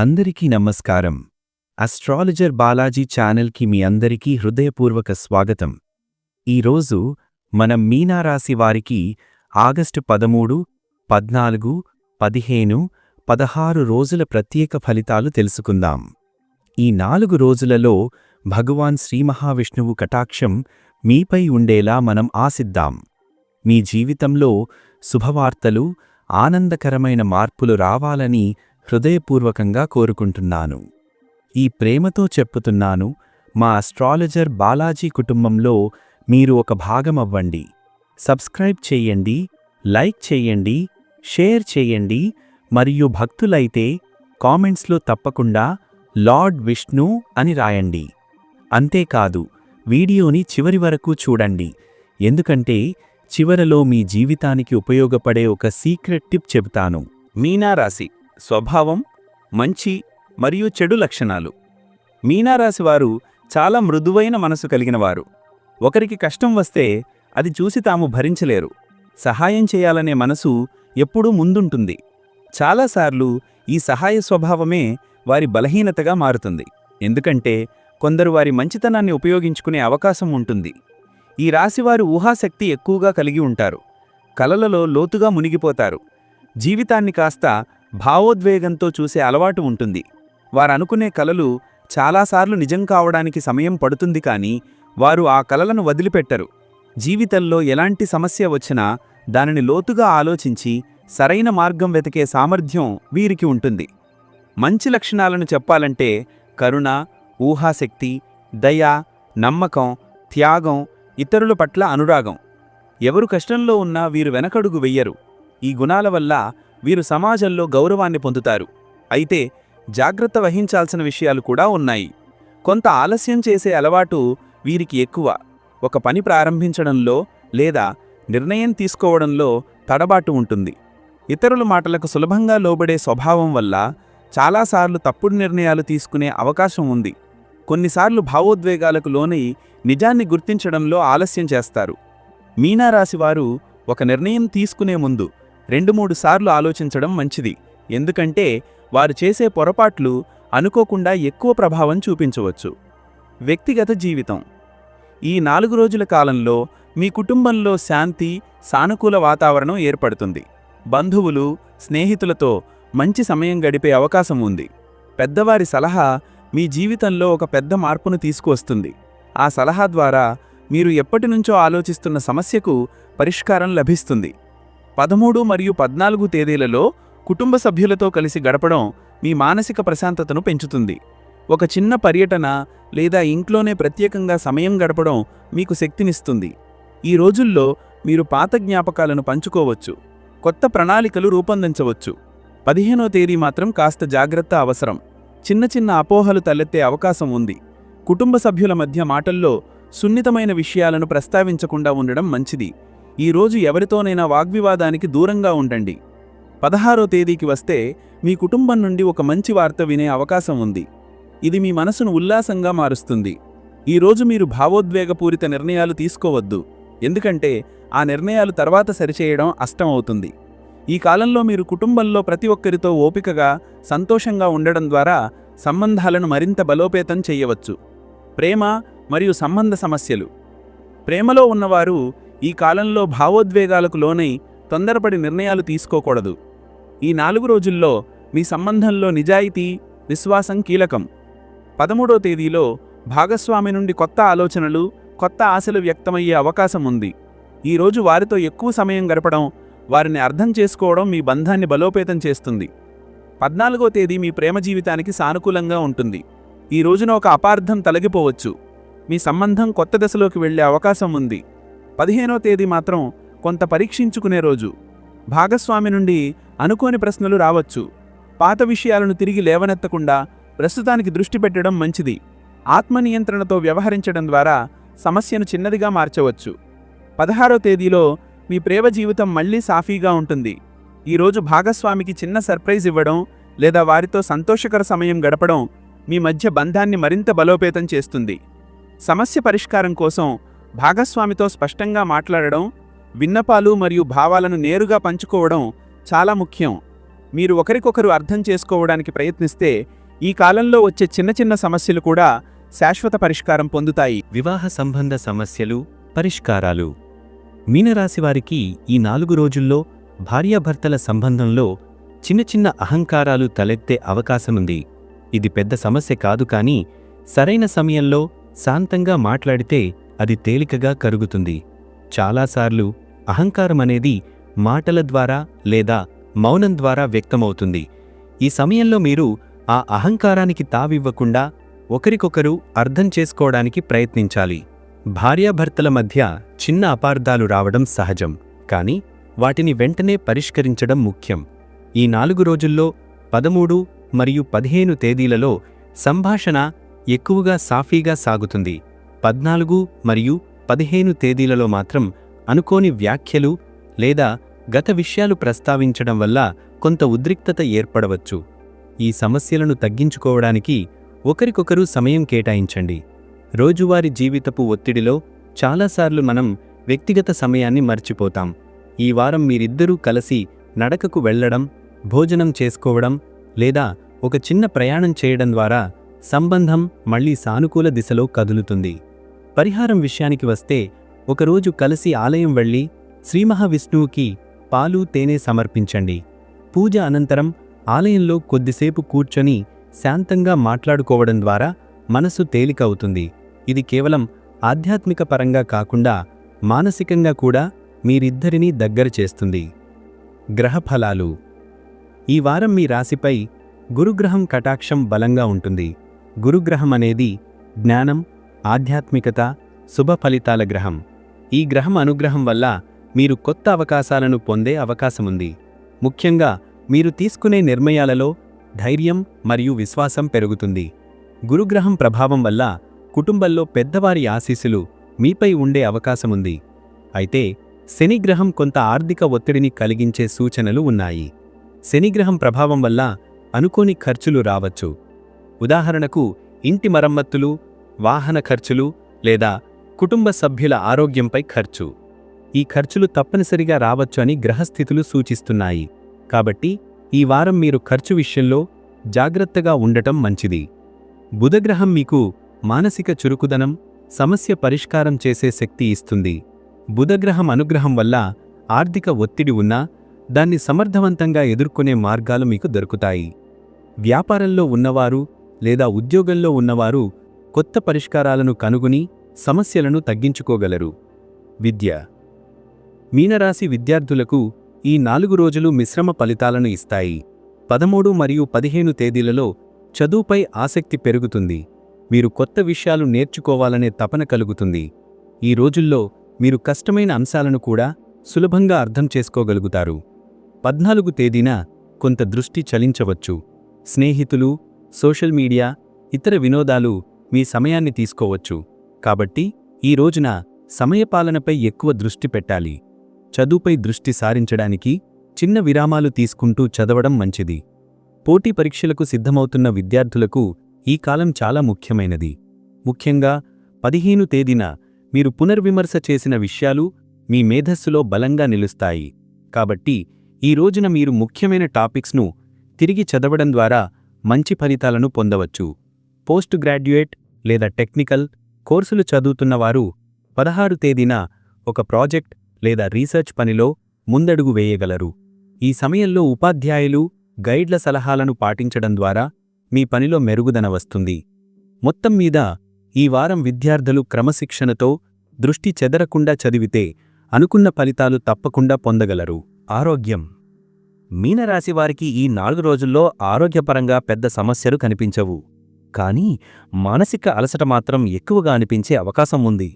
అందరికీ నమస్కారం. అస్ట్రాలజర్ బాలాజీ ఛానల్కి మీ అందరికీ హృదయపూర్వక స్వాగతం. ఈరోజు మనం మీనారాశి వారికి ఆగస్టు పదమూడు పద్నాలుగు పదిహేను పదహారు రోజుల ప్రత్యేక ఫలితాలు తెలుసుకుందాం. ఈ నాలుగు రోజులలో భగవాన్ శ్రీ మహావిష్ణువు కటాక్షం మీపై ఉండేలా మనం ఆసిద్దాం మీ జీవితంలో శుభవార్తలు ఆనందకరమైన మార్పులు రావాలని హృదయపూర్వకంగా కోరుకుంటున్నాను. ఈ ప్రేమతో చెప్పుతున్నాను మా అస్ట్రాలజర్ బాలాజీ కుటుంబంలో మీరు ఒక భాగమవ్వండి. సబ్స్క్రైబ్ చేయండి లైక్ చేయండి షేర్ చేయండి మరియు భక్తులైతే కామెంట్స్లో తప్పకుండా లార్డ్ విష్ణు అని రాయండి. అంతేకాదు వీడియోని చివరి వరకు చూడండి. ఎందుకంటే చివరలో మీ జీవితానికి ఉపయోగపడే ఒక సీక్రెట్ టిప్ చెబుతాను. మీనారాశి స్వభావం మంచి మరియు చెడు లక్షణాలు. మీనారాశివారు చాలా మృదువైన మనసు కలిగినవారు. ఒకరికి కష్టం వస్తే అది చూసి తాము భరించలేరు. సహాయం చేయాలనే మనసు ఎప్పుడూ ముందుంటుంది. చాలాసార్లు ఈ సహాయ స్వభావమే వారి బలహీనతగా మారుతుంది. ఎందుకంటే కొందరు వారి మంచితనాన్ని ఉపయోగించుకునే అవకాశం ఉంటుంది. ఈ రాశివారు ఊహాశక్తి ఎక్కువగా కలిగి ఉంటారు. కలలలో లోతుగా మునిగిపోతారు. జీవితాన్ని కాస్త భావోద్వేగంతో చూసే అలవాటు ఉంటుంది. వారనుకునే కలలు చాలాసార్లు నిజం కావడానికి సమయం పడుతుంది కానీ వారు ఆ కలలను వదిలిపెట్టరు. జీవితంలో ఎలాంటి సమస్య వచ్చినా దానిని లోతుగా ఆలోచించి సరైన మార్గం వెతికే సామర్థ్యం వీరికి ఉంటుంది. మంచి లక్షణాలను చెప్పాలంటే కరుణ ఊహాశక్తి దయ నమ్మకం త్యాగం ఇతరుల పట్ల అనురాగం. ఎవరు కష్టంలో ఉన్నా వీరు వెనకడుగు వెయ్యరు ఈ గుణాల వల్ల వీరు సమాజంలో గౌరవాన్ని పొందుతారు. అయితే జాగ్రత్త వహించాల్సిన విషయాలు కూడా ఉన్నాయి. కొంత ఆలస్యం చేసే అలవాటు వీరికి ఎక్కువ. ఒక పని ప్రారంభించడంలో లేదా నిర్ణయం తీసుకోవడంలో తడబాటు ఉంటుంది. ఇతరుల మాటలకు సులభంగా లోబడే స్వభావం వల్ల చాలాసార్లు తప్పుడు నిర్ణయాలు తీసుకునే అవకాశం ఉంది. కొన్నిసార్లు భావోద్వేగాలకు లోనై నిజాన్ని గుర్తించడంలో ఆలస్యం చేస్తారు. మీనారాశివారు ఒక నిర్ణయం తీసుకునే ముందు రెండు మూడు సార్లు ఆలోచించడం మంచిది. ఎందుకంటే వారు చేసే పొరపాట్లు అనుకోకుండా ఎక్కువ ప్రభావం చూపించవచ్చు. వ్యక్తిగత జీవితం. ఈ నాలుగు రోజుల కాలంలో మీ కుటుంబంలో శాంతి సానుకూల వాతావరణం ఏర్పడుతుంది. బంధువులు స్నేహితులతో మంచి సమయం గడిపే అవకాశం ఉంది. పెద్దవారి సలహా మీ జీవితంలో ఒక పెద్ద మార్పును తీసుకువస్తుంది. ఆ సలహా ద్వారా మీరు ఎప్పటినుంచో ఆలోచిస్తున్న సమస్యకు పరిష్కారం లభిస్తుంది. పదమూడు మరియు పద్నాలుగు తేదీలలో కుటుంబ సభ్యులతో కలిసి గడపడం మీ మానసిక ప్రశాంతతను పెంచుతుంది. ఒక చిన్న పర్యటన లేదా ఇంట్లోనే ప్రత్యేకంగా సమయం గడపడం మీకు శక్తినిస్తుంది. ఈ రోజుల్లో మీరు పాత జ్ఞాపకాలను పంచుకోవచ్చు. కొత్త ప్రణాళికలు రూపొందించవచ్చు. పదిహేనో తేదీ మాత్రం కాస్త జాగ్రత్త అవసరం. చిన్న చిన్న అపోహలు తలెత్తే అవకాశం ఉంది. కుటుంబ సభ్యుల మధ్య మాటల్లో సున్నితమైన విషయాలను ప్రస్తావించకుండా ఉండడం మంచిది. ఈ రోజు ఎవరితోనైనా వాగ్వివాదానికి దూరంగా ఉండండి. పదహారో తేదీకి వస్తే మీ కుటుంబం నుండి ఒక మంచి వార్త వినే అవకాశం ఉంది. ఇది మీ మనసును ఉల్లాసంగా మారుస్తుంది. ఈ రోజు మీరు భావోద్వేగపూరిత నిర్ణయాలు తీసుకోవద్దు. ఎందుకంటే ఆ నిర్ణయాలు తర్వాత సరిచేయడం అష్టమవుతుంది ఈ కాలంలో మీరు కుటుంబంలో ప్రతి ఒక్కరితో ఓపికగా సంతోషంగా ఉండడం ద్వారా సంబంధాలను మరింత బలోపేతం చేయవచ్చు. ప్రేమ మరియు సంబంధ సమస్యలు. ప్రేమలో ఉన్నవారు ఈ కాలంలో భావోద్వేగాలకు లోనై తొందరపడి నిర్ణయాలు తీసుకోకూడదు. ఈ నాలుగు రోజుల్లో మీ సంబంధంలో నిజాయితీ విశ్వాసం కీలకం. పదమూడో తేదీలో భాగస్వామి నుండి కొత్త ఆలోచనలు కొత్త ఆశలు వ్యక్తమయ్యే అవకాశం ఉంది. ఈరోజు వారితో ఎక్కువ సమయం గడపడం వారిని అర్థం చేసుకోవడం మీ బంధాన్ని బలోపేతం చేస్తుంది. పద్నాలుగో తేదీ మీ ప్రేమ జీవితానికి సానుకూలంగా ఉంటుంది. ఈ రోజున ఒక అపార్థం తొలగిపోవచ్చు. మీ సంబంధం కొత్త దశలోకి వెళ్ళే అవకాశం ఉంది. పదిహేనో తేదీ మాత్రం కొంత పరీక్షించుకునే రోజు. భాగస్వామి నుండి అనుకోని ప్రశ్నలు రావచ్చు. పాత విషయాలను తిరిగి లేవనెత్తకుండా ప్రస్తుతానికి దృష్టి పెట్టడం మంచిది. ఆత్మనియంత్రణతో వ్యవహరించడం ద్వారా సమస్యను చిన్నదిగా మార్చవచ్చు. పదహారో తేదీలో మీ ప్రేమ జీవితం మళ్ళీ సాఫీగా ఉంటుంది. ఈరోజు భాగస్వామికి చిన్న సర్ప్రైజ్ ఇవ్వడం లేదా వారితో సంతోషకర సమయం గడపడం మీ మధ్య బంధాన్ని మరింత బలోపేతం చేస్తుంది. సమస్య పరిష్కారం కోసం భాగస్వామితో స్పష్టంగా మాట్లాడడం విన్నపాలు మరియు భావాలను నేరుగా పంచుకోవడం చాలా ముఖ్యం. మీరు ఒకరికొకరు అర్థం చేసుకోవడానికి ప్రయత్నిస్తే ఈ కాలంలో వచ్చే చిన్న చిన్న సమస్యలు కూడా శాశ్వత పరిష్కారం పొందుతాయి. వివాహ సంబంధ సమస్యలు పరిష్కారాలు. మీనరాశివారికి ఈ నాలుగు రోజుల్లో భార్యాభర్తల సంబంధంలో చిన్న చిన్న అహంకారాలు తలెత్తే అవకాశముంది. ఇది పెద్ద సమస్య కాదు కానీ సరైన సమయంలో శాంతంగా మాట్లాడితే అది తేలికగా కరుగుతుంది. చాలాసార్లు అహంకారం అనేది మాటల ద్వారా లేదా మౌనం ద్వారా వ్యక్తమవుతుంది. ఈ సమయంలో మీరు ఆ అహంకారానికి తావివ్వకుండా ఒకరికొకరు అర్థం చేసుకోవడానికి ప్రయత్నించాలి. భార్యాభర్తల మధ్య చిన్న అపార్థాలు రావడం సహజం కానీ వాటిని వెంటనే పరిష్కరించడం ముఖ్యం. ఈ నాలుగు రోజుల్లో పదమూడు మరియు పదిహేను తేదీలలో సంభాషణ ఎక్కువగా సాఫీగా సాగుతుంది. పద్నాలుగు మరియు పదిహేను తేదీలలో మాత్రం అనుకోని వ్యాఖ్యలు లేదా గత విషయాలు ప్రస్తావించడం వల్ల కొంత ఉద్రిక్తత ఏర్పడవచ్చు. ఈ సమస్యలను తగ్గించుకోవడానికి ఒకరికొకరు సమయం కేటాయించండి. రోజువారీ జీవితపు ఒత్తిడిలో చాలాసార్లు మనం వ్యక్తిగత సమయాన్ని మర్చిపోతాం. ఈ వారం మీరిద్దరూ కలిసి నడకకు వెళ్ళడం భోజనం చేసుకోవడం లేదా ఒక చిన్న ప్రయాణం చేయడం ద్వారా సంబంధం మళ్ళీ సానుకూల దిశలో కదులుతుంది. పరిహారం విషయానికి వస్తే ఒకరోజు కలిసి ఆలయం వెళ్ళి శ్రీ మహావిష్ణువుకి పాలు తేనె సమర్పించండి. పూజ అనంతరం ఆలయంలో కొద్దిసేపు కూర్చొని శాంతంగా మాట్లాడుకోవడం ద్వారా మనసు తేలిక అవుతుంది ఇది కేవలం ఆధ్యాత్మిక పరంగా కాకుండా మానసికంగా కూడా మీరిద్దరినీ దగ్గర చేస్తుంది. గ్రహఫలాలు. ఈ వారం మీ రాశిపై గురుగ్రహం కటాక్షం బలంగా ఉంటుంది. గురుగ్రహం అనేది జ్ఞానం ఆధ్యాత్మికత శుభ ఫలితాల గ్రహం. ఈ గ్రహం అనుగ్రహం వల్ల మీరు కొత్త అవకాశాలను పొందే అవకాశముంది. ముఖ్యంగా మీరు తీసుకునే నిర్ణయాలలో ధైర్యం మరియు విశ్వాసం పెరుగుతుంది. గురుగ్రహం ప్రభావం వల్ల కుటుంబంలో పెద్దవారి ఆశీస్సులు మీపై ఉండే అవకాశముంది. అయితే శనిగ్రహం కొంత ఆర్థిక ఒత్తిడిని కలిగించే సూచనలు ఉన్నాయి. శనిగ్రహం ప్రభావం వల్ల అనుకోని ఖర్చులు రావచ్చు. ఉదాహరణకు ఇంటి మరమ్మత్తులు వాహన ఖర్చులు లేదా కుటుంబ సభ్యుల ఆరోగ్యంపై ఖర్చు. ఈ ఖర్చులు తప్పనిసరిగా రావచ్చు అని గ్రహస్థితులు సూచిస్తున్నాయి. కాబట్టి ఈ వారం మీరు ఖర్చు విషయంలో జాగ్రత్తగా ఉండటం మంచిది. బుధగ్రహం మీకు మానసిక చురుకుదనం సమస్య పరిష్కారం చేసే శక్తి ఇస్తుంది. బుధగ్రహం అనుగ్రహం వల్ల ఆర్థిక ఒత్తిడి ఉన్నా దాన్ని సమర్థవంతంగా ఎదుర్కొనే మార్గాలు మీకు దొరుకుతాయి. వ్యాపారంలో ఉన్నవారు లేదా ఉద్యోగంలో ఉన్నవారు కొత్త పరిష్కారాలను కనుగొని సమస్యలను తగ్గించుకోగలరు. విద్య. మీనరాశి విద్యార్థులకు ఈ నాలుగు రోజులు మిశ్రమ ఫలితాలను ఇస్తాయి. పదమూడు మరియు పదిహేను తేదీలలో చదువుపై ఆసక్తి పెరుగుతుంది. మీరు కొత్త విషయాలు నేర్చుకోవాలనే తపన కలుగుతుంది. ఈ రోజుల్లో మీరు కష్టమైన అంశాలను కూడా సులభంగా అర్థం చేసుకోగలుగుతారు. పద్నాలుగు తేదీన కొంత దృష్టి చలించవచ్చు. స్నేహితులు సోషల్ మీడియా ఇతర వినోదాలు మీ సమయాన్ని తీసుకోవచ్చు. కాబట్టి ఈ రోజున సమయపాలనపై ఎక్కువ దృష్టి పెట్టాలి. చదువుపై దృష్టి సారించడానికి చిన్న విరామాలు తీసుకుంటూ చదవడం మంచిది. పోటీ పరీక్షలకు సిద్ధమవుతున్న విద్యార్థులకు ఈ కాలం చాలా ముఖ్యమైనది. ముఖ్యంగా పదిహేను తేదీన మీరు పునర్విమర్శ చేసిన విషయాలు మీ మేధస్సులో బలంగా నిలుస్తాయి. కాబట్టి ఈ రోజున మీరు ముఖ్యమైన టాపిక్స్ను తిరిగి చదవడం ద్వారా మంచి ఫలితాలను పొందవచ్చు. పోస్ట్ గ్రాడ్యుయేట్ లేదా టెక్నికల్ కోర్సులు చదువుతున్నవారు పదహారు తేదీన ఒక ప్రాజెక్ట్ లేదా రీసెర్చ్ పనిలో ముందడుగు వేయగలరు. ఈ సమయంలో ఉపాధ్యాయులు గైడ్ల సలహాలను పాటించడం ద్వారా మీ పనిలో మెరుగుదన వస్తుంది. మొత్తం మీద ఈ వారం విద్యార్థులు క్రమశిక్షణతో దృష్టి చెదరకుండా చదివితే అనుకున్న ఫలితాలు తప్పకుండా పొందగలరు. ఆరోగ్యం. మీనరాశివారికి ఈ నాలుగు రోజుల్లో ఆరోగ్యపరంగా పెద్ద సమస్యలు కనిపించవు. కానీ మానసిక అలసట మాత్రం ఎక్కువగా అనిపించే అవకాశం ఉంది.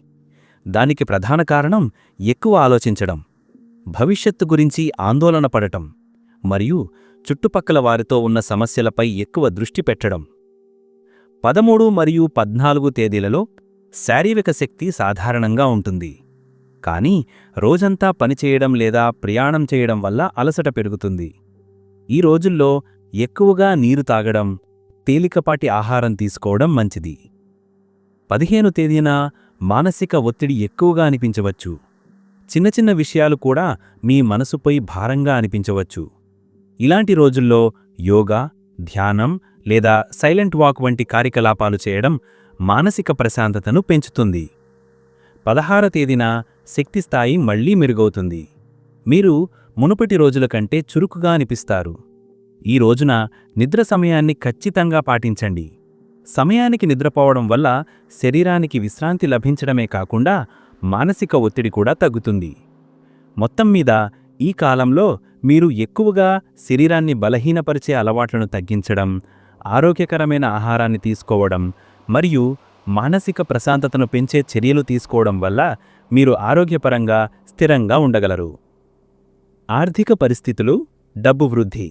దానికి ప్రధాన కారణం ఎక్కువ ఆలోచించడం భవిష్యత్తు గురించి ఆందోళన పడటం మరియు చుట్టుపక్కల వారితో ఉన్న సమస్యలపై ఎక్కువ దృష్టి పెట్టడం. పదమూడు మరియు పద్నాలుగు తేదీలలో శారీరక శక్తి సాధారణంగా ఉంటుంది. కానీ రోజంతా పనిచేయడం లేదా ప్రయాణం చేయడం వల్ల అలసట పెరుగుతుంది. ఈ రోజుల్లో ఎక్కువగా నీరు తాగడం తేలికపాటి ఆహారం తీసుకోవడం మంచిది. పదిహేను తేదీన మానసిక ఒత్తిడి ఎక్కువగా అనిపించవచ్చు. చిన్న చిన్న విషయాలు కూడా మీ మనసుపై భారంగా అనిపించవచ్చు. ఇలాంటి రోజుల్లో యోగా ధ్యానం లేదా సైలెంట్ వాక్ వంటి కార్యకలాపాలు చేయడం మానసిక ప్రశాంతతను పెంచుతుంది. పదహార తేదీన శక్తి స్థాయి మళ్ళీ మెరుగవుతుంది. మీరు మునుపటి రోజుల కంటే చురుకుగా అనిపిస్తారు. ఈ రోజున నిద్ర సమయాన్ని ఖచ్చితంగా పాటించండి. సమయానికి నిద్రపోవడం వల్ల శరీరానికి విశ్రాంతి లభించడమే కాకుండా మానసిక ఒత్తిడి కూడా తగ్గుతుంది. మొత్తం మీద ఈ కాలంలో మీరు ఎక్కువగా శరీరాన్ని బలహీనపరిచే అలవాట్లను తగ్గించడం ఆరోగ్యకరమైన ఆహారాన్ని తీసుకోవడం మరియు మానసిక ప్రశాంతతను పెంచే చర్యలు తీసుకోవడం వల్ల మీరు ఆరోగ్యపరంగా స్థిరంగా ఉండగలరు. ఆర్థిక పరిస్థితులు డబ్బు వృద్ధి.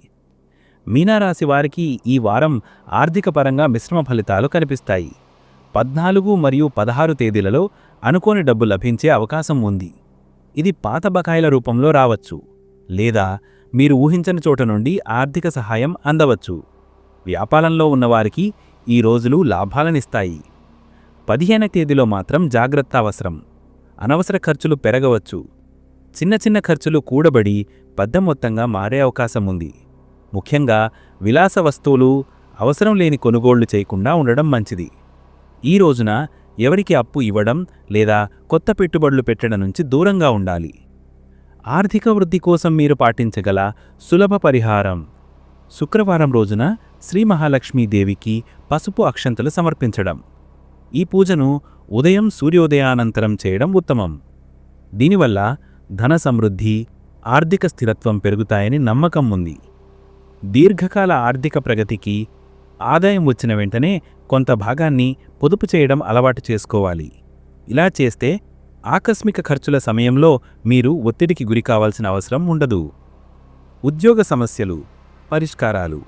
మీనారాశి వారికి ఈ వారం ఆర్థికపరంగా మిశ్రమ ఫలితాలు కనిపిస్తాయి. పద్నాలుగు మరియు పదహారు తేదీలలో అనుకోని డబ్బు లభించే అవకాశం ఉంది. ఇది పాత బకాయిల రూపంలో రావచ్చు. లేదా మీరు ఊహించని చోట నుండి ఆర్థిక సహాయం అందవచ్చు. వ్యాపారంలో ఉన్నవారికి ఈ రోజులు లాభాలనిస్తాయి. పదిహేన తేదీలో మాత్రం జాగ్రత్త అవసరం. అనవసర ఖర్చులు పెరగవచ్చు. చిన్న చిన్న ఖర్చులు కూడబడి పెద్ద మొత్తంగా మారే అవకాశం ఉంది. ముఖ్యంగా విలాస వస్తువులు అవసరం లేని కొనుగోళ్ళు చేయకుండా ఉండడం మంచిది. ఈ రోజున ఎవరికి అప్పు ఇవ్వడం లేదా కొత్త పెట్టుబడులు పెట్టడం నుంచి దూరంగా ఉండాలి. ఆర్థిక వృద్ధి కోసం మీరు పాటించగల సులభ పరిహారం. శుక్రవారం రోజున శ్రీ మహాలక్ష్మీదేవికి పసుపు అక్షంతలు సమర్పించడం. ఈ పూజను ఉదయం సూర్యోదయానంతరం చేయడం ఉత్తమం. దీనివల్ల ధన సమృద్ధి ఆర్థిక స్థిరత్వం పెరుగుతాయని నమ్మకం ఉంది. దీర్ఘకాల ఆర్థిక ప్రగతికి ఆదాయం వచ్చిన వెంటనే కొంత భాగాన్ని పొదుపు చేయడం అలవాటు చేసుకోవాలి. ఇలా చేస్తే ఆకస్మిక ఖర్చుల సమయంలో మీరు ఒత్తిడికి గురికావాల్సిన అవసరం ఉండదు. ఉద్యోగ సమస్యలు పరిష్కారాలు.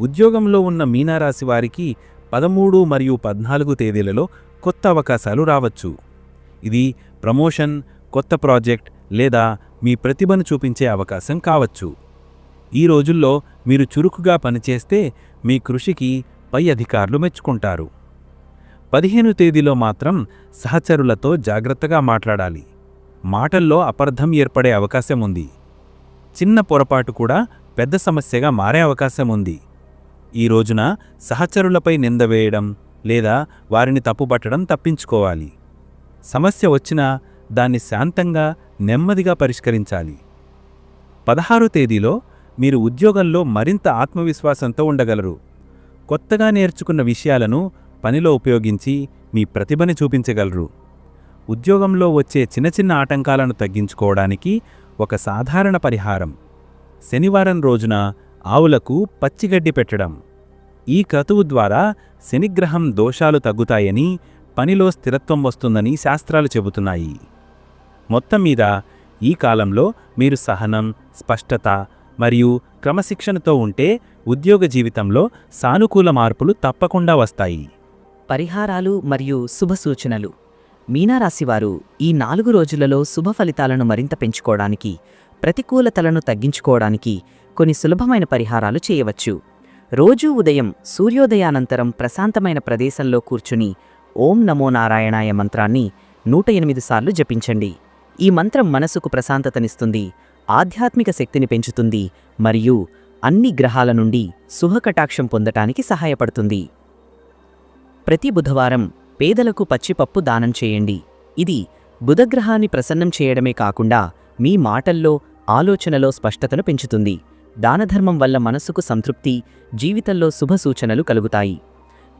ఉద్యోగంలో ఉన్న మీనారాశి వారికి పదమూడు మరియు పద్నాలుగు తేదీలలో కొత్త అవకాశాలు రావచ్చు. ఇది ప్రమోషన్ కొత్త ప్రాజెక్ట్ లేదా మీ ప్రతిభను చూపించే అవకాశం కావచ్చు. ఈ రోజుల్లో మీరు చురుకుగా పనిచేస్తే మీ కృషికి పై అధికారులు మెచ్చుకుంటారు. పదిహేను తేదీలో మాత్రం సహచరులతో జాగ్రత్తగా మాట్లాడాలి. మాటల్లో అపార్థం ఏర్పడే అవకాశం ఉంది. చిన్న పొరపాటు కూడా పెద్ద సమస్యగా మారే అవకాశం ఉంది. ఈ రోజున సహచరులపై నింద వేయడం లేదా వారిని తప్పుపట్టడం తప్పించుకోవాలి. సమస్య వచ్చినా దాన్ని శాంతంగా నెమ్మదిగా పరిష్కరించాలి. పదహారు తేదీలో మీరు ఉద్యోగంలో మరింత ఆత్మవిశ్వాసంతో ఉండగలరు. కొత్తగా నేర్చుకున్న విషయాలను పనిలో ఉపయోగించి మీ ప్రతిభని చూపించగలరు. ఉద్యోగంలో వచ్చే చిన్న చిన్న ఆటంకాలను తగ్గించుకోవడానికి ఒక సాధారణ పరిహారం. శనివారం రోజున ఆవులకు పచ్చిగడ్డి పెట్టడం. ఈ క్రతువు ద్వారా శనిగ్రహం దోషాలు తగ్గుతాయని పనిలో స్థిరత్వం వస్తుందని శాస్త్రాలు చెబుతున్నాయి. మొత్తం మీద ఈ కాలంలో మీరు సహనం స్పష్టత మరియు క్రమశిక్షణతో ఉంటే ఉద్యోగ జీవితంలో సానుకూల మార్పులు తప్పకుండా వస్తాయి. పరిహారాలు మరియు శుభ సూచనలు. మీనారాశివారు ఈ నాలుగు రోజులలో శుభ ఫలితాలను మరింత పెంచుకోవడానికి ప్రతికూలతలను తగ్గించుకోవడానికి కొన్ని సులభమైన పరిహారాలు చేయవచ్చు. రోజూ ఉదయం సూర్యోదయానంతరం ప్రశాంతమైన ప్రదేశంలో కూర్చుని ఓం నమో నారాయణాయ మంత్రాన్ని నూట ఎనిమిది సార్లు జపించండి. ఈ మంత్రం మనసుకు ప్రశాంతతనిస్తుంది. ఆధ్యాత్మిక శక్తిని పెంచుతుంది మరియు అన్ని గ్రహాల నుండి సుహకటాక్షం పొందటానికి సహాయపడుతుంది. ప్రతి బుధవారం పేదలకు పచ్చిపప్పు దానం చేయండి. ఇది బుధగ్రహాన్ని ప్రసన్నం చేయడమే కాకుండా మీ మాటల్లో ఆలోచనలో స్పష్టతను పెంచుతుంది. దానధర్మం వల్ల మనసుకు సంతృప్తి జీవితంలో శుభ సూచనలు కలుగుతాయి.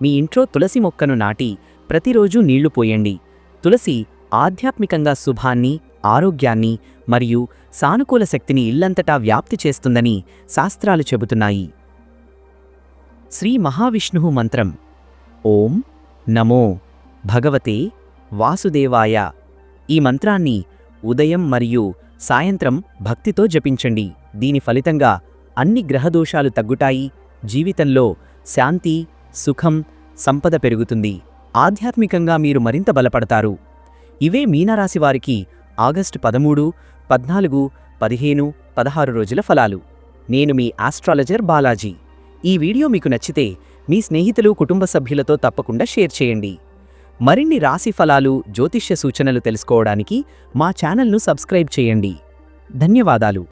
మీ ఇంట్లో తులసి మొక్కను నాటి ప్రతిరోజూ నీళ్ళు పోయండి. తులసి ఆధ్యాత్మికంగా శుభాన్ని ఆరోగ్యాన్ని మరియు సానుకూల శక్తిని ఇల్లంతటా వ్యాప్తి చేస్తుందని శాస్త్రాలు చెబుతున్నాయి. శ్రీ మహావిష్ణువు మంత్రం ఓం నమో భగవతే వాసుదేవాయ. ఈ మంత్రాన్ని ఉదయం మరియు సాయంత్రం భక్తితో జపించండి. దీని ఫలితంగా అన్ని గ్రహదోషాలు తగ్గుతాయి. జీవితంలో శాంతి సుఖం సంపద పెరుగుతుంది. ఆధ్యాత్మికంగా మీరు మరింత బలపడతారు. ఇవే మీనరాశి వారికి ఆగస్టు పదమూడు పద్నాలుగు పదిహేను పదహారు రోజుల ఫలాలు. నేను మీ ఆస్ట్రాలజర్ బాలాజీ. ఈ వీడియో మీకు నచ్చితే మీ స్నేహితులు కుటుంబ సభ్యులతో తప్పకుండా షేర్ చేయండి. మరిన్ని రాశి ఫలాలు జ్యోతిష్య సూచనలు తెలుసుకోవడానికి మా ఛానల్ను సబ్స్క్రైబ్ చేయండి. ధన్యవాదాలు.